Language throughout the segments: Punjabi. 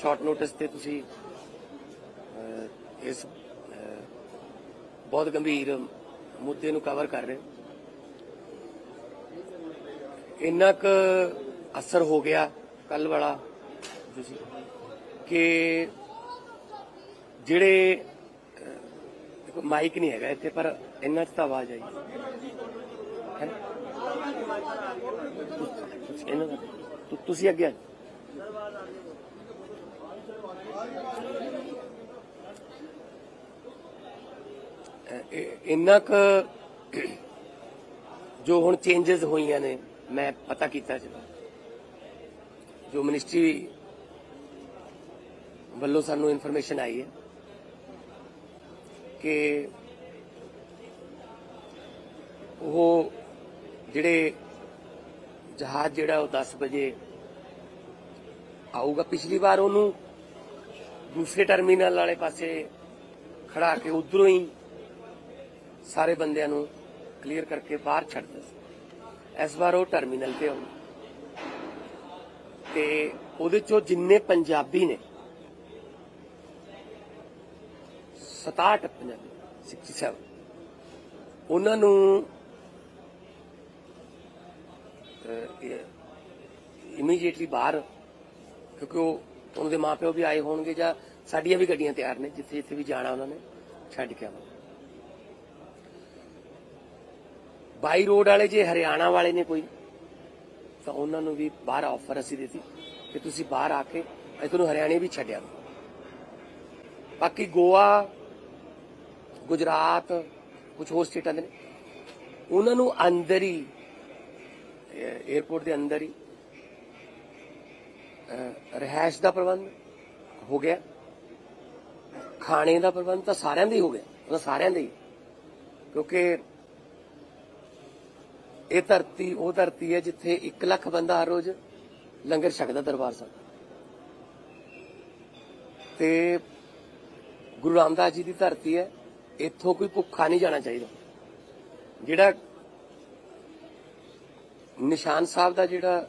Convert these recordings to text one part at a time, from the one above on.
ਸ਼ਾਰਟ ਨੋਟਿਸ ਤੇ ਤੁਸੀਂ ਇਸ ਬਹੁਤ ਗੰਭੀਰ ਮੁੱਦੇ ਨੂੰ ਕਵਰ ਕਰ ਰਹੇ ਹੋ। ਇੰਨਾ ਕੁ ਅਸਰ ਹੋ ਗਿਆ ਕੱਲ ਵਾਲਾ ਤੁਸੀਂ ਕਿ ਜਿਹੜੇ ਅਹ, ਮਾਈਕ ਨਹੀਂ ਹੈਗਾ ਇੱਥੇ ਪਰ ਇੰਨਾ ਚ ਤਾਂ ਆਵਾਜ਼ ਆਈ। ਤੁਸੀਂ- ਅੱਗੇ ਆ ਇੰਨਾ ਕੁ ਜੋ ਹੁਣ ਚੇਂਜਸ ਹੋਈਆਂ ਨੇ, ਮੈਂ ਪਤਾ ਕੀਤਾ ਜੀ ਜੋ ਮਿਨਿਸਟਰੀ ਵੱਲੋਂ ਸਾਨੂੰ ਇਨਫੋਰਮੇਸ਼ਨ ਆਈ ਹੈ ਕਿ ਉਹ ਜਿਹੜੇ ਜਹਾਜ਼ ਜਿਹੜਾ ਉਹ 10 ਵਜੇ ਆਊਗਾ, ਪਿਛਲੀ ਵਾਰ ਉਹਨੂੰ ਦੂਸਰੇ ਟਰਮੀਨਲ ਵਾਲੇ ਪਾਸੇ ਖੜਾ ਕੇ ਉਧਰੋਂ ਹੀ ਸਾਰੇ ਬੰਦਿਆਂ ਨੂੰ ਕਲੀਅਰ ਕਰਕੇ ਬਾਹਰ ਛੱਡ ਦਿੱਤਾ ਸੀ। ਇਸ ਵਾਰ ਉਹ ਟਰਮੀਨਲ ਤੇ ਆਉ ਤੇ ਉਹਦੇ ਚੋਂ ਜਿੰਨੇ ਪੰਜਾਬੀ ਨੇ 67 ਪੰਜਾਬੀ 67 ਉਹਨਾਂ ਨੂੰ ਇਮੀਡੀਏਟਲੀ ਬਾਹਰ, ਕਿਉਂਕਿ ਉਹ ਉਹਨਾਂ ਦੇ ਮਾਪਿਓ ਵੀ ਆਏ ਹੋਣਗੇ ਜਾਂ ਸਾਡੀਆਂ ਵੀ ਗੱਡੀਆਂ ਤਿਆਰ ਨੇ, ਜਿੱਥੇ ਜਿੱਥੇ ਵੀ ਜਾਣਾ ਉਹਨਾਂ ਨੇ, ਛੱਡ ਕੇ ਆਵਾਂਗੇ। ਬਾਈ ਰੋਡ ਵਾਲੇ ਜੇ ਹਰਿਆਣਾ ਵਾਲੇ ਨੇ ਕੋਈ, ਤਾਂ ਉਹਨਾਂ ਨੂੰ ਵੀ ਬਾਹਰ ਆਫਰ ਅਸੀਂ ਦਿੱਤੀ ਕਿ ਤੁਸੀਂ ਬਾਹਰ ਆ ਕੇ ਅਸੀਂ ਤੁਹਾਨੂੰ ਹਰਿਆਣੇ ਵੀ ਛੱਡਿਆ ਬਾਕੀ ਗੋਆ, ਗੁਜਰਾਤ ਕੁਝ ਹੋਰ ਸਟੇਟਾਂ ਦੇ ਨੇ। ਉਹਨਾਂ ਨੂੰ ਅੰਦਰ ਹੀ 에어ਪੋਰਟ ਦੇ ਅੰਦਰ ਹੀ ਅਹ, ਰਿਹਾਇਸ਼ ਦਾ ਪ੍ਰਬੰਧ ਹੋ ਗਿਆ। ਖਾਣੇ ਦਾ ਪ੍ਰਬੰਧ ਤਾਂ ਸਾਰਿਆਂ ਦਾ ਹੀ ਹੋ ਗਿਆ। ਉਹ ਸਾਰਿਆਂ ਦਾ ਹੀ। ਕਿਉਂਕਿ ਇਹ ਧਰਤੀ ਉਹ ਧਰਤੀ ਹੈ ਜਿੱਥੇ 1 ਲੱਖ ਬੰਦਾ ਹਰ ਰੋਜ਼ ਲੰਗਰ ਛਕਦਾ ਦਰਬਾਰ ਸਾਹਿਬ। ਤੇ ਗੁਰੂ ਰਾਮਦਾਸ ਜੀ ਦੀ ਧਰਤੀ ਹੈ। ਇੱਥੋਂ ਕੋਈ ਭੁੱਖਾ ਨਹੀਂ ਜਾਣਾ ਚਾਹੀਦਾ। ਜਿਹੜਾ ਨਿਸ਼ਾਨ ਸਾਹਿਬ ਦਾ ਜਿਹੜਾ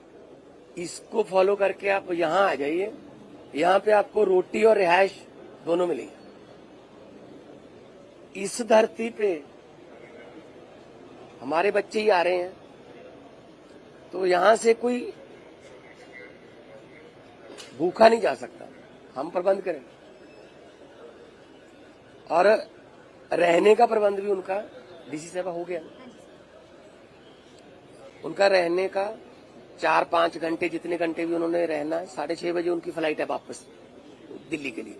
इसको फॉलो करके आप यहाँ आ जाइए। यहाँ पे आपको रोटी और रिहायश दोनों मिलेगी। इस धरती पे हमारे बच्चे ही आ रहे हैं। तो यहाँ से कोई भूखा नहीं जा सकता। हम प्रबंध करें। और रहने का प्रबंध भी उनका डीसी साहब हो गया। उनका रहने का चार पाँच घंटे जितने घंटे भी उन्होंने रहना है, साढ़े छह बजे उनकी फ़्लाइट है वापस, दिल्ली के लिए।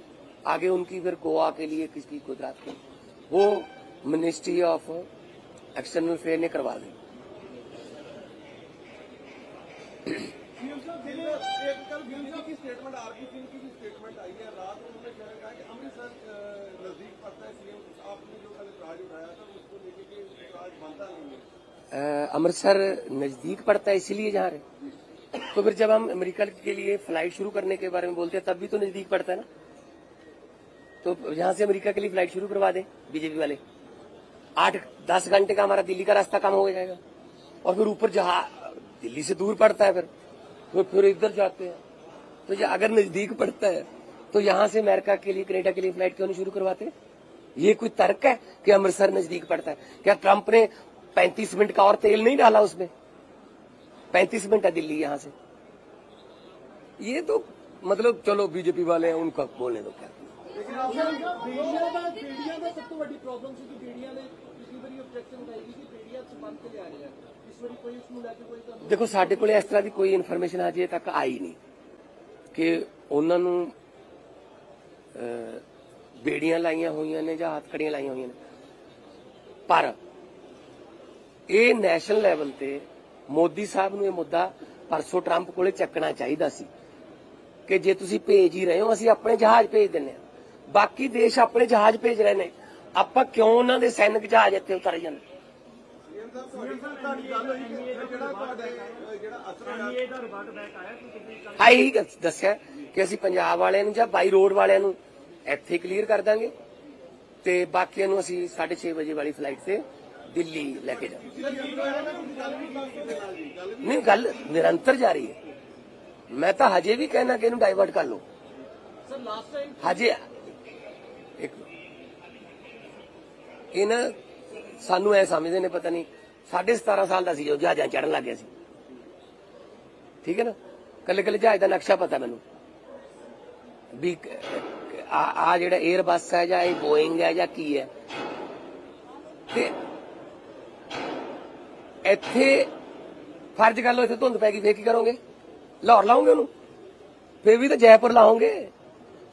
आगे उनकी फिर गोवा के लिए, किसकी, गुजरात के वो मिनिस्ट्री ऑफ़ एक्सटर्नल अफेयर ने करवा दी। अमृतसर नज़दीक पड़ता है इसीलिए जा रहे तो फिर जब हम अमेरिका के लिए फ़्लाइट शुरू करने के बारे में बोलते हैं, तब भी तो नज़दीक पड़ता है ना? तो यहाँ से अमेरिका के लिए फ़्लाइट शुरू करवा दें, बीजेपी वाले। आठ, दस घंटे का हमारा दिल्ली का रास्ता कम हो जाएगा। और फिर ऊपर जहाँ, दिल्ली से दूर पड़ता है फिर। तो फिर इधर जाते हैं। तो ये अगर नज़दीक पड़ता है तो यहाँ से अमेरिका के लिए, कनेडा के लिए फ़्लाइट क्यों नहीं शुरू करवाते? ये कोई तर्क है कि अमृतसर नज़दीक पड़ता है? क्या ट्रंप ने 35 मिनट का और तेल नहीं डाला उसमें? 35 मिनट है दिल्ली यहाँ से ये तो मतलब चलो बीजेपी वाले हैं उनका बोलने दो क्या ਬੇੜੀਆਂ ਦਾ ਬੇੜੀਆਂ ਦਾ ਸਭ ਤੋਂ ਵੱਡੀ ਪ੍ਰੋਬਲਮ ਸੀ ਕਿ ਬੇੜੀਆਂ ਦੇ ਪਿਛਲੀ ਵਾਰੀ ਆਬਜੈਕਸ਼ਨ ਉਠਾਈ ਗਈ ਕਿ ਬੇੜੀਆਂ ਚ ਬੰਦ ਕੇ ਲਿਆ ਰਹੇ ਆ ਇਸ ਵਾਰੀ ਕੋਈ ਇਸ ਨੂੰ ਲੈ ਕੇ ਕੋਈ ਤੁਹਾਨੂੰ ਦੇਖੋ ਸਾਡੇ ਕੋਲੇ ਇਸ ਤਰ੍ਹਾਂ ਦੀ ਕੋਈ ਇਨਫੋਰਮੇਸ਼ਨ ਅਜੇ ਤੱਕ ਆਈ ਨਹੀਂ ਕਿ ਉਹਨਾਂ ਨੂੰ ਅਹ, ਬੇੜੀਆਂ ਲਾਈਆਂ ਹੋਈਆਂ ਨੇ ਜਾਂ ਹੱਥਕੜੀਆਂ ਲਾਈਆਂ ਹੋਈਆਂ ਨੇ ਪਰ ਇਹ ਨੈਸ਼ਨਲ ਲੈਵਲ ਤੇ ਮੋਦੀ ਸਾਹਿਬ ਨੂੰ ਇਹ ਮੁੱਦਾ ਪਰਸੋਂ ਟਰੰਪ ਕੋਲੇ ਚੱਕਣਾ ਚਾਹੀਦਾ ਸੀ ਕਿ ਜੇ ਤੁਸੀਂ ਭੇਜ ਹੀ ਰਹੇ ਹੋ, ਅਸੀਂ ਆਪਣੇ ਜਹਾਜ਼ ਭੇਜ ਦਿੰਨੇ ਆ ਬਾਕੀ ਦੇਸ਼ ਆਪਣੇ ਜਹਾਜ਼ ਭੇਜ ਰਹੇ ਨੇ। ਆਪਾਂ ਕਿਉਂ ਉਹਨਾਂ ਦੇ ਸੈਨਿਕ ਜਹਾਜ਼ ਇੱਥੇ ਉਤਾਰੇ ਜਾਂਦੇ? ਸੀਐਮ ਦੱਸਿਆ ਕਿ ਅਸੀਂ ਪੰਜਾਬ ਵਾਲਿਆਂ ਨੂੰ ਜਾਂ ਬਾਈ ਰੋਡ ਵਾਲਿਆਂ ਨੂੰ ਇੱਥੇ ਕਲੀਅਰ ਕਰ ਦਾਂਗੇ। ਤੇ ਬਾਕੀਆਂ ਨੂੰ ਅਸੀਂ 6:30 ਵਜੇ ਵਾਲੀ ਫਲਾਈਟ ਤੇ ਦਿੱਲੀ ਲੈ ਕੇ ਜਾਵਾਂਗੇ ਨਹੀਂ, ਗੱਲ ਨਿਰੰਤਰ ਜਾਰੀ ਹੈ। ਮੈਂ ਤਾਂ ਹਜੇ ਵੀ ਕਹਿਣਾ ਕਿ ਇਹਨੂੰ ਡਾਈਵਰਟ ਕਰ ਲਓ। ਸਰ ਲਾਸਟ ਟਾਈਮ ਹਜੇ ਇੱਕ ਇਹ ਸਾਨੂੰ ਐ ਸਮਝਦੇ ਨੇ, ਪਤਾ ਨਹੀਂ 17.5 ਸਾਲ ਦਾ ਸੀ ਜੋ ਜਹਾਜ਼ਾਂ ਚੜਨ ਲੱਗ ਗਿਆ ਸੀ। ਠੀਕ ਹੈ ਨਾ? ਕੱਲੇ ਕੱਲੇ ਜਹਾਜ਼ ਦਾ ਨਕਸ਼ਾ ਪਤਾ ਮੈਨੂੰ। ਵੀ ਆ ਜਿਹੜਾ 에ਅਰ ਬੱਸ ਹੈ ਜਾਂ ਇਹ ਬੋਇੰਗ ਹੈ ਜਾਂ ਕੀ ਹੈ। ਤੇ ਇੱਥੇ ਫਰਜ਼ ਕਰ ਲਓ ਇੱਥੇ ਧੁੰਦ ਪੈ ਗਈ ਫੇਰ ਕੀ ਕਰੋਗੇ ਲਾਹੌਰ ਲਾਉਂਗੇ ਉਹਨੂੰ ਫੇਰ ਵੀ ਤਾਂ ਜੈਪੁਰ ਲਾਉਂਗੇ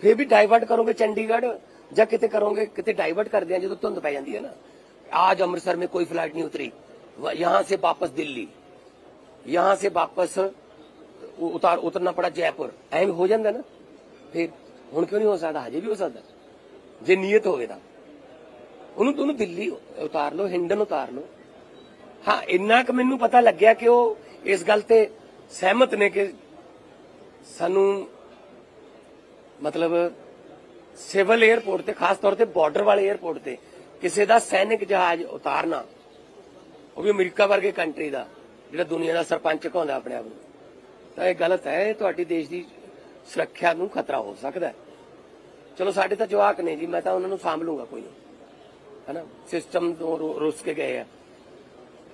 ਫੇਰ ਵੀ ਡਾਈਵਰਟ ਕਰੋਗੇ ਚੰਡੀਗੜ੍ਹ ਜਾਂ ਕਿਤੇ ਕਰੋਗੇ ਕਿਤੇ ਡਾਈਵਰਟ ਕਰਦੇ ਆ ਜਦੋਂ ਧੁੰਦ ਪੈ ਜਾਂਦੀ ਹੈ ਨਾ आज अमृतसर में कोई फ्लाइट नहीं उतरी व- यहां से वापस दिल्ली यहां से वापस उ- उतार उतरना पड़ा जयपुर ਐਵੇਂ ਹੋ ਜਾਂਦਾ ਨਾ ਫਿਰ ਹੁਣ ਕਿਉਂ ਨਹੀਂ ਹੋ ਸਕਦਾ ਹਜੇ ਵੀ ਹੋ ਸਕਦਾ ਜੇ ਨੀਅਤ ਹੋਵੇ ਤਾਂ ਉਹਨੂੰ ਉਹਨੂੰ ਦਿੱਲੀ ਉਤਾਰ ਲਓ ਹਿੰਡਨ ਉਤਾਰ ਲਓ ਹਾਂ, ਇੰਨਾ ਕੁ ਮੈਨੂੰ ਪਤਾ ਲੱਗਿਆ ਕਿ ਉਹ ਇਸ ਗੱਲ ਤੇ ਸਹਿਮਤ ਨੇ ਕਿ ਸਾਨੂੰ ਮਤਲਬ ਸਿਵਲ 에ਅਰਪੋਰਟ ਤੇ, ਖਾਸ ਤੌਰ ਤੇ ਬਾਰਡਰ ਵਾਲੇ 에ਅਰਪੋਰਟ ਤੇ ਕਿਸੇ ਦਾ ਸੈਨਿਕ ਜਹਾਜ਼ ਉਤਾਰਨਾ, ਉਹ ਵੀ ਅਮਰੀਕਾ ਵਰਗੇ ਕੰਟਰੀ ਦਾ, ਜਿਹੜਾ ਦੁਨੀਆ ਦਾ ਸਰਪੰਚ ਕਹਾਉਂਦਾ ਆਪਣੇ ਆਪ ਨੂੰ, ਤਾਂ ਇਹ ਗਲਤ ਹੈ ਤੁਹਾਡੀ ਦੇਸ਼ ਦੀ ਸੁਰੱਖਿਆ ਨੂੰ ਖਤਰਾ ਹੋ ਸਕਦਾ ਹੈ। ਚਲੋ, ਸਾਡੇ ਤਾਂ ਜਵਾਕ ਨੇ ਜੀ, ਮੈਂ ਤਾਂ ਉਹਨਾਂ ਨੂੰ ਸਾਂਭ ਲੂੰਗਾ ਕੋਈ ਨਹੀਂ। ਹੈਨਾ, ਸਿਸਟਮ ਤੋਂ ਰੁੱਸ ਕੇ ਗਏ ਆ।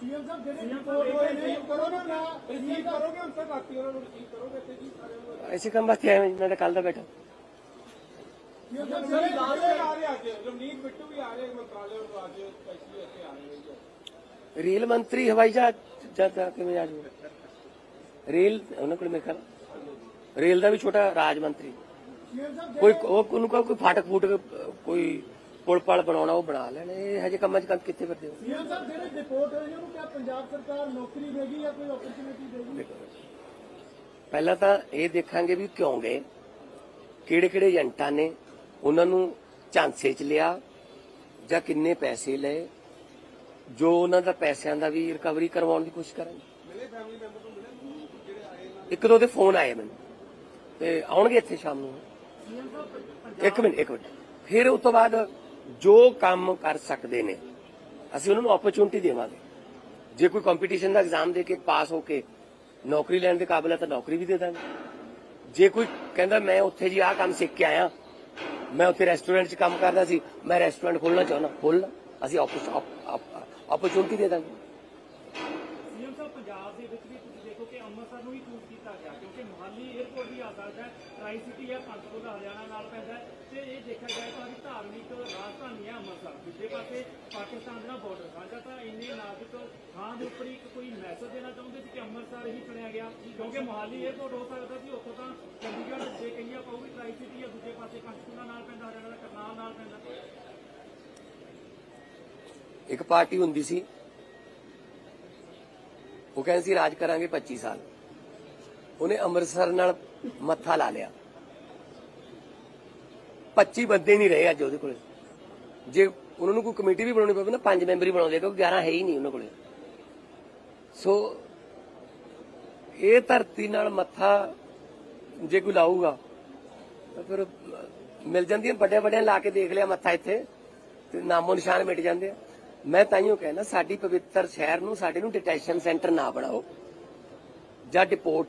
ਸੀਐਮ ਸਾਹਿਬ ਜਿਹੜੇ ਰਿਪੋਰਟ ਹੋਏ ਨੇ ਕਰੋਗੇ ਨਾ ਰਿਸੀਵ ਕਰੋਗੇ ਹੁਣ ਤੱਕ ਰਾਤੀ ਉਹਨਾਂ ਨੂੰ ਰਿਸੀਵ ਕਰੋਗੇ ਤੇ ਜੀ ਸਾਰਿਆਂ ਨੂੰ ਐਸੇ ਕੰਮ ਵਾਸਤੇ ਆਏ ਮੈਂ ਤਾਂ ਕੱਲ ਦਾ ਬੈਠਾ ਸੀਐਮ ਸਾਹਿਬ ਜਿਹੜੇ ਲਾਸਟ ਆ ਰਹੇ ਅੱਜ ਰਮਨੀਤ ਬਿੱਟੂ ਵੀ ਆ ਰਹੇ ਮੰਤਰਾਲੇ ਨੂੰ ਅੱਜ ਸਪੈਸ਼ਲੀ ਇੱਥੇ ਆ ਰਹੇ ਨੇ ਰੇਲ ਮੰਤਰੀ ਹਵਾਈ ਜਹਾਜ਼ ਜਦ ਕਿਵੇਂ ਆ ਜੂ ਰੇਲ ਉਹਨਾਂ ਕੋਲ ਮੇਰੇ ਖਿਆਲ ਰੇਲ ਦਾ ਵੀ ਛੋਟਾ ਰਾਜ ਮੰਤਰੀ ਕੋਈ ਉਹ ਉਹਨੂੰ ਕਹੋ ਕੋਈ ਫਾਟਕ ਫੂਟਕ ਕੋਈ ਪੁਲ ਪਲ ਬਣਾਉਣਾ ਉਹ ਬਣਾ ਲੈਣ। ਇਹ ਹਜੇ ਕੰਮਾਂ 'ਚ ਕੰਮ ਕਿੱਥੇ ਫਿਰਦੇ ਹੋ? ਸੀਐਮ ਸਾਹਿਬ ਜਿਹੜੇ ਰਿਪੋਰਟ ਨੇ ਉਹਨੂੰ ਕਿਹਾ ਪੰਜਾਬ ਸਰਕਾਰ ਨੌਕਰੀ ਦੇਗੀ ਜਾਂ ਕੋਈ ਓਪਰਚੁਨਿਟੀ ਦੇਗੀ? ਪਹਿਲਾਂ ਤਾਂ ਇਹ ਦੇਖਾਂਗੇ ਵੀ ਕਿਉਂ ਗਏ। ਕਿਹੜੇ ਕਿਹੜੇ ਏਜੰਟਾਂ ਨੇ ਉਹਨਾਂ ਨੂੰ ਝਾਂਸੇ 'ਚ ਲਿਆ ਜਾਂ ਕਿੰਨੇ ਪੈਸੇ ਲਏ ਜੋ ਉਹਨਾਂ ਦਾ ਪੈਸਿਆਂ ਦਾ ਵੀ ਰਿਕਵਰੀ ਕਰਵਾਉਣ ਦੀ ਕੋਸ਼ਿਸ਼ ਕਰਾਂਗੇ ਮਿਲੇ ਫੈਮਿਲੀ ਮੈਂਬਰ ਤੋਂ ਮਿਲੇ? ਜਿਹੜੇ ਆਏ ਨੇ? ਇੱਕ ਦੋ ਦੇ ਫੋਨ ਆਏ ਮੈਨੂੰ ਤੇ ਆਉਣਗੇ ਇੱਥੇ ਸ਼ਾਮ ਨੂੰ। ਇੱਕ ਮਿੰਟ ਇੱਕ ਮਿੰਟ। ਫਿਰ ਉਸ ਤੋਂ ਬਾਅਦ ਜੋ ਕੰਮ ਕਰ ਸਕਦੇ ਨੇ, ਅਸੀਂ ਉਹਨਾਂ ਨੂੰ ਓਪਰਚੁਨਿਟੀ ਦੇਵਾਂਗੇ। ਜੇ ਕੋਈ ਕੰਪੀਟੀਸ਼ਨ ਦਾ ਐਗਜ਼ਾਮ ਦੇ ਕੇ ਪਾਸ ਹੋ ਕੇ ਨੌਕਰੀ ਲੈਣ ਦੇ ਕਾਬਿਲ ਹੈ ਤਾਂ ਨੌਕਰੀ ਵੀ ਦੇ ਦਾਂਗੇ। ਜੇ ਕੋਈ ਕਹਿੰਦਾ ਮੈਂ ਉੱਥੇ ਜੀ ਆਹ ਕੰਮ ਸਿੱਖ ਕੇ ਆਇਆ, ਮੈਂ ਉੱਥੇ ਰੈਸਟੋਰੈਂਟ 'ਚ ਕੰਮ ਕਰਦਾ ਸੀ, ਮੈਂ ਰੈਸਟੋਰੈਂਟ ਖੋਲਣਾ ਚਾਹੁੰਦਾ ਖੋਲਣਾ ਅਸੀਂ ਓਪਰਚੁਨਿਟੀ ਦੇ ਦਾਂਗੇ। ਸੀਐਮ ਸਾਹਿਬ, ਪੰਜਾਬ ਦੇ ਵਿੱਚ ਵੀ ਤੁਸੀਂ ਦੇਖੋ ਕਿ ਅੰਮ੍ਰਿਤਸਰ ਨੂੰ ਹੀ ਚੂਜ਼ ਕੀਤਾ ਗਿਆ, ਕਿਉਂਕਿ ਮੁਹਾਲੀ 에ਅਰਪੋਰਟ ਵੀ ਆ ਸਕਦਾ ਹੈ ਟਰਾਈ ਸਿਟੀ ਹੈ ਪੰਚਕੂਲਾ ਦਾ ਹਰਿਆਣਾ ਨਾਲ ਪੈਂਦਾ ਹੈ ਤੇ ਇਹ ਦੇਖਿਆ ਜਾਏ ਤਾਂ ਸਾਡੀ ਧਾਰਮਿਕ ਰਾਜਧਾਨੀ ਹੈ ਅੰਮ੍ਰਿਤਸਰ। ਦੂਜੇ ਪਾਸੇ ਪਾਕਿਸਤਾਨ ਦਾ ਬਾਰਡਰ ਸਾਂਝਾ ਤਾਂ ਇੰਨੇ ਨਾਜ਼ੁਕ ਥਾਂ ਦੇ ਉੱਪਰ ਇੱਕ ਕੋਈ ਮੈਸੇਜ ਦੇਣਾ ਚਾਹੁੰਦੇ ਸੀ ਕਿ ਅੰਮ੍ਰਿਤਸਰ ਹੀ ਚੁਣਿਆ ਗਿਆ? ਕਿਉਂਕਿ ਮੁਹਾਲੀ 에ਅਰਪੋਰਟ ਹੋ ਸਕਦਾ ਸੀ, ਉੱਥੋਂ ਤਾਂ ਚੰਡੀਗੜ੍ਹ ਜੇ ਕਹੀਏ ਆਪਾਂ ਟਰਾਈ ਸਿਟੀ ਹੈ, ਦੂਜੇ ਪਾਸੇ ਪੰਚਕੂਲਾ ਨਾਲ ਪੈਂਦਾ, ਹਰਿਆਣਾ ਦਾ ਕਰਨਾਲ ਨਾਲ ਪੈਂਦਾ। ਇੱਕ ਪਾਰਟੀ ਹੁੰਦੀ ਸੀ, ਉਹ ਕਹਿੰਦੇ ਸੀ, ਰਾਜ ਕਰਾਂਗੇ 25 ਸਾਲ। ਉਹਨੇ ਅੰਮ੍ਰਿਤਸਰ ਨਾਲ ਮੱਥਾ ਲਾ ਲਿਆ। 25 ਬੰਦੇ ਨਹੀਂ ਰਹੇ ਅੱਜ ਉਹਦੇ ਕੋਲੇ। ਜੇ ਉਹਨਾਂ ਨੂੰ ਕੋਈ ਕਮੇਟੀ ਵੀ ਬਣਾਉਣੀ ਪਵੇ ਨਾ, ਪੰਜ ਮੈਂਬਰੀ ਬਣਾਉਂਦੇ ਕਿਉਂਕਿ 11 ਹੈ ਹੀ ਨਹੀਂ ਉਹਨਾਂ ਕੋਲੇ। ਸੋ ਇਹ ਧਰਤੀ ਨਾਲ ਮੱਥਾ ਜੇ ਕੋਈ ਲਾਊਗਾ, ਤਾਂ ਫਿਰ ਮਿਲ ਜਾਂਦੀਆਂ ਵੱਡੇ ਵੱਡਿਆਂ ਲਾ ਕੇ ਦੇਖ ਲਿਆ ਮੱਥਾ ਇੱਥੇ, ਤੇ ਨਾਮੋ ਨਿਸ਼ਾਨ ਮਿਟ ਜਾਂਦੇ ਆ। ਮੈਂ ਤਾਈਓ ਕਹਿੰਦਾ ਸਾਡੀ ਪਵਿੱਤਰ ਸ਼ਹਿਰ ਨੂੰ, ਸਾਡੇ ਨੂੰ ਡਿਟੈਸ਼ਨ ਸੈਂਟਰ ਨਾ ਬਣਾਓ। ਜਾਂ ਡਿਪੋਰਟ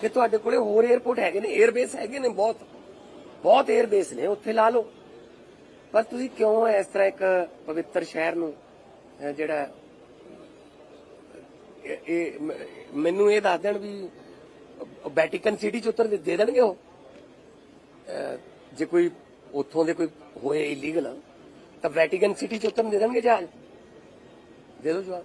ਕਿ ਤੁਹਾਡੇ ਕੋਲੇ ਹੋਰ 에어ਪੋਰਟ ਹੈਗੇ ਨੇ 에ਅਰਬੇਸ ਹੈਗੇ ਨੇ ਬਹੁਤ। ਬਹੁਤ 에ਅਰਬੇਸ ਨੇ, ਉੱਥੇ ਲਾ ਲਓ। ਪਰ ਤੁਸੀਂ ਕਿਉਂ ਇਸ ਤਰ੍ਹਾਂ ਇੱਕ ਪਵਿੱਤਰ ਸ਼ਹਿਰ ਨੂੰ ਜਿਹੜਾ, ਇਹ ਮੈਨੂੰ ਇਹ ਦੱਸ ਦੇਣ ਵੀ ਵੈਟੀਕਨ ਸਿਟੀ ਚ ਉਤਰ ਦੇ ਦੇ ਦੇਣਗੇ ਉਹ? ਜੇ ਕੋਈ ਉੱਥੋਂ ਦੇ ਕੋਈ ਹੋਏ ਇਲੀਗਲ ਤਾਂ ਵੈਟੀਕਨ ਸਿਟੀ ਚ ਉਤਰਨ ਦੇ ਦੇਣਗੇ ਜਹਾਜ਼? ਦੇ ਦਿਓ ਜਵਾਬ।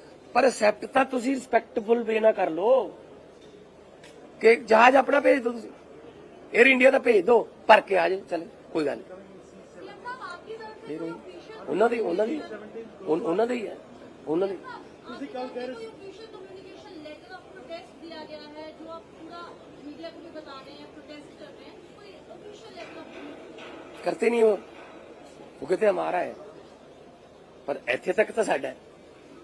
ਪਰ ਅਸੈਪਟ ਤਾਂ ਤੁਸੀਂ ਰਿਸਪੈਕਟਫੁਲ ਵੇ ਨਾਲ ਕਰ ਲੋ ਕਿ ਜਹਾਜ਼ ਆਪਣਾ ਭੇਜ ਦਿਓ ਤੁਸੀਂ। 에ਅਰ ਇੰਡੀਆ ਦਾ ਭੇਜ ਦੋ ਭਰ ਕੇ ਆ ਜਾਏ ਚਲੇ ਕੋਈ ਗੱਲ ਨਹੀਂ ਉਹਨਾਂ ਦੀ ਉਹਨਾਂ ਦੀ ਉਹਨਾਂ ਦੇ ਹੀ। ਹੈ ਉਹਨਾਂ ਦੀ। ਤੁਸੀਂ ਕੱਲ ਕਹਿ ਰਹੇ ਸੀ ਕਰਤੇ ਨਹੀਂ ਹੋ ਉਹ। ਕਹਿੰਦੇ ਹਮਾਰਾ ਹੈ। ਪਰ ਇੱਥੇ ਤੱਕ ਤਾਂ ਸਾਡਾ ਹੈ।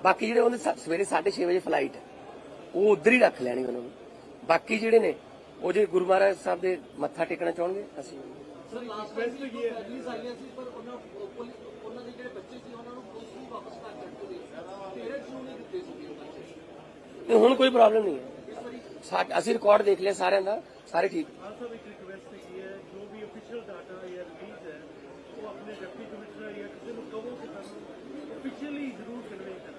ਬਾਕੀ ਜਿਹੜੇ ਉਹਨੇ ਸ- ਸਵੇਰੇ 6:30 ਵਜੇ ਫਲਾਈਟ ਹੈ ਉਹ ਉਧਰ ਹੀ ਰੱਖ ਲੈਣੀ ਉਹਨਾਂ ਨੂੰ। ਬਾਕੀ ਜਿਹੜੇ ਨੇ ਉਹ ਜੇ ਗੁਰੂ ਮਹਾਰਾਜ ਸਾਹਿਬ ਦੇ ਮੱਥਾ ਟੇਕਣਾ ਚਾਹਣਗੇ ਅਸੀਂ ਸਰ ਲਾਸਟ ਬੈਸਟ ਕੀ ਹੈ ਆਈਆਂ ਸੀ ਪਰ ਉਹਨਾਂ ਪੁਲਿਸ ਉਹਨਾਂ ਦੇ ਜਿਹੜੇ ਬੱਚੇ ਸੀ ਉਹਨਾਂ ਨੂੰ ਪੁਲਿਸ ਨੂੰ ਵਾਪਸ ਕਰ ਦਿੱਤੇ ਗਏ ਪੇਰੈਂਟਸ ਨੂੰ ਨਹੀਂ ਦਿੱਤੇ ਸੀ ਉਹ ਬੱਚੇ। ਹੁਣ ਕੋਈ ਪ੍ਰੋਬਲਮ ਨਹੀਂ ਹੈ। ਸਾ- ਅਸੀਂ ਰਿਕਾਰਡ ਦੇਖ ਲਿਆ ਸਾਰਿਆਂ ਦਾ ਸਾਰੇ ਠੀਕ। ਇੱਕ ਰਿਕਵੈਸਟ ਹੈ ਜੋ ਵੀ ਅਫੀਸ਼ੀਅਲ ਡਾਟਾ ਜਾਂ ਰਿਲੀਜ਼ ਹੈ ਉਹ ਆਪਣੇ ਡਿਪਟੀ ਕਮਿਸ਼ਨਰ ਜਾਂ ਕਿਸੇ ਨੂੰ ਕਹੋ ਕਿ ਸਾਨੂੰ ਅਫੀਸ਼ੀਅਲੀ ਜ਼ਰੂਰ ਕਨਵੇ ਕਰਨ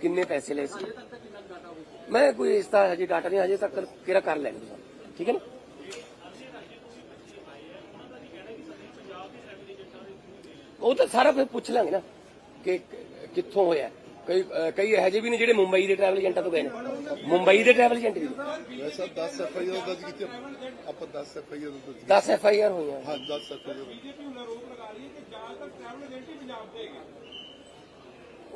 ਕਿੰਨੇ ਪੈਸੇ ਲਏ ਸੀ? ਹੋ ਮੈਂ ਕੋਈ ਇਸ ਦਾ ਹਜੇ ਡਾਟਾ ਨਹੀਂ ਹਜੇ ਤੱਕ ਕਿਹੜਾ ਕਰ ਲੈਣਾ ਠੀਕ ਹੈ ਨਾ? ਉਹ ਤਾਂ ਸਾਰਾ ਫਿਰ ਪੁੱਛ ਲਾਂਗੇ ਨਾ ਕਿ ਕਿੱਥੋਂ ਹੋਇਆ। ਕਈ ਕਈ ਇਹੋ ਜਿਹੇ ਵੀ ਨੇ ਜਿਹੜੇ ਮੁੰਬਈ ਦੇ ਟਰੈਵਲ ਏਜੰਟਾਂ ਤੋਂ ਗਏ ਨੇ। ਮੁੰਬਈ ਦੇ ਟਰੈਵਲ ਏਜੰਟ ਵੀ ਵੈਸਾ 10 ਐਫ ਆਈ ਆਰ ਦਰਜ ਕੀਤੇ। ਆਪਾਂ 10 ਐਫ ਆਈ ਆਰ ਦਰਜ 10 ਐਫ ਆਈ ਆਰ ਹੋਈਆਂ। ਹਾਂ 10 ਐਫ ਆਈ ਆਰ ਉਹ